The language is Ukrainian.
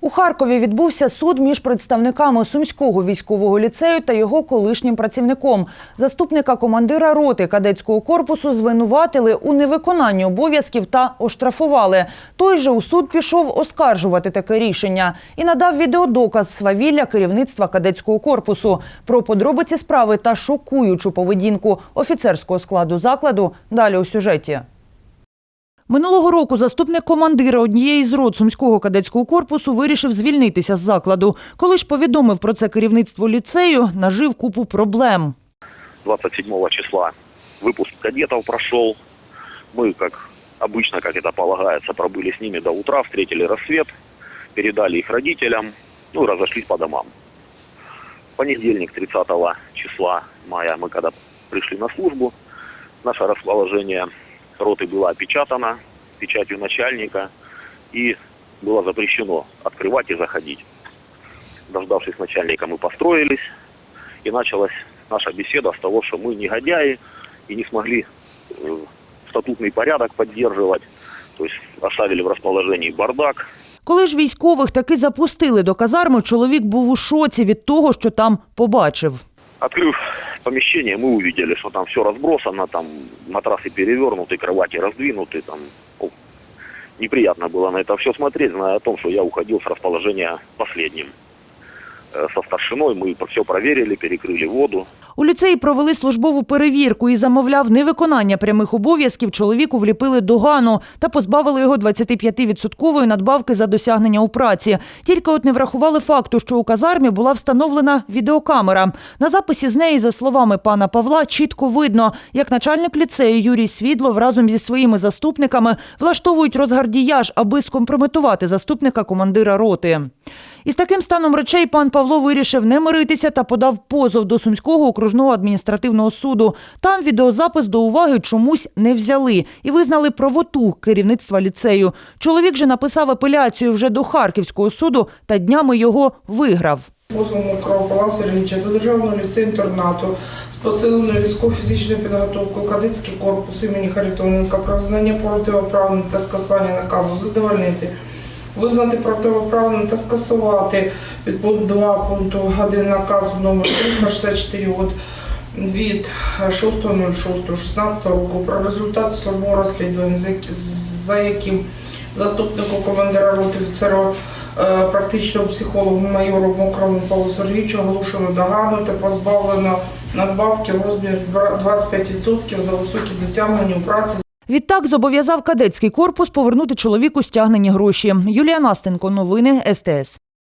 У Харкові відбувся суд між представниками Сумського військового ліцею та його колишнім працівником. Заступника командира роти кадетського корпусу звинуватили у невиконанні обов'язків та оштрафували. Той же у суд пішов оскаржувати таке рішення і надав відеодоказ свавілля керівництва кадетського корпусу. Про подробиці справи та шокуючу поведінку офіцерського складу закладу далі у сюжеті. Минулого року заступник командира однієї з рот Сумського кадетського корпусу вирішив звільнитися з закладу. Коли ж повідомив про це керівництво ліцею, нажив купу проблем. 27 числа выпуск кадетов прошел. Мы, как обычно, как это полагается, пробыли с ними до утра, встретили рассвет, передали их родителям, ну и разошлись по домам. В понедельник, 30 числа мая, мы когда пришли на службу, наше расположение роты было опечатано печатью начальника и было запрещено открывать и заходить. Дождавшись начальника, мы построились, и началась наша беседа с того, что мы негодяи и не смогли э, статутный порядок поддерживать, то есть оставили в расположении бардак, Коли ж військових таки запустили до казарми, чоловік був у шоці від того, що там побачив. Открыв помещение, мы увидели, что там все разбросано, там матрасы перевернуты, кровати раздвинуты, там ну, неприятно было на это все смотреть, зная о том, что я уходил с расположения последним. Э, Со старшиной мы все проверили, перекрыли воду. У ліцеї провели службову перевірку і замовляв невиконання прямих обов'язків. Чоловіку вліпили догану та позбавили його 25-відсоткової надбавки за досягнення у праці. Тільки от не врахували факту, що у казармі була встановлена відеокамера. На записі з неї, за словами пана Павла, чітко видно, як начальник ліцею Юрій Свідлов разом зі своїми заступниками влаштовують розгардіяж, аби скомпрометувати заступника командира роти. Із таким станом речей пан Павло вирішив не миритися та подав позов до Сумського окружного адміністративного суду. Там відеозапис до уваги чомусь не взяли і визнали правоту керівництва ліцею. Чоловік же написав апеляцію вже до Харківського суду та днями його виграв. Позовом Мокрого Павла Сергійовича до Державного ліцею інтернату з посиленою військово-фізичною підготовкою кадетський корпус імені Харитоненка про визнання противоправним та скасування наказу задовольнити. Визнати противоправним та скасувати від 2 пункту 1 наказу номер 364 от від 6.06.16 року про результати службового розслідування, за яким заступнику командира роти офіцеру е, практичному психологу майору Мокрому Павлу Сергійовичу оголошено догану та позбавлено надбавки в розмірі 25% за високі досягнення у праці Відтак зобов'язав кадетський корпус повернути чоловіку стягнені гроші. Юлія Настенко, новини СТС.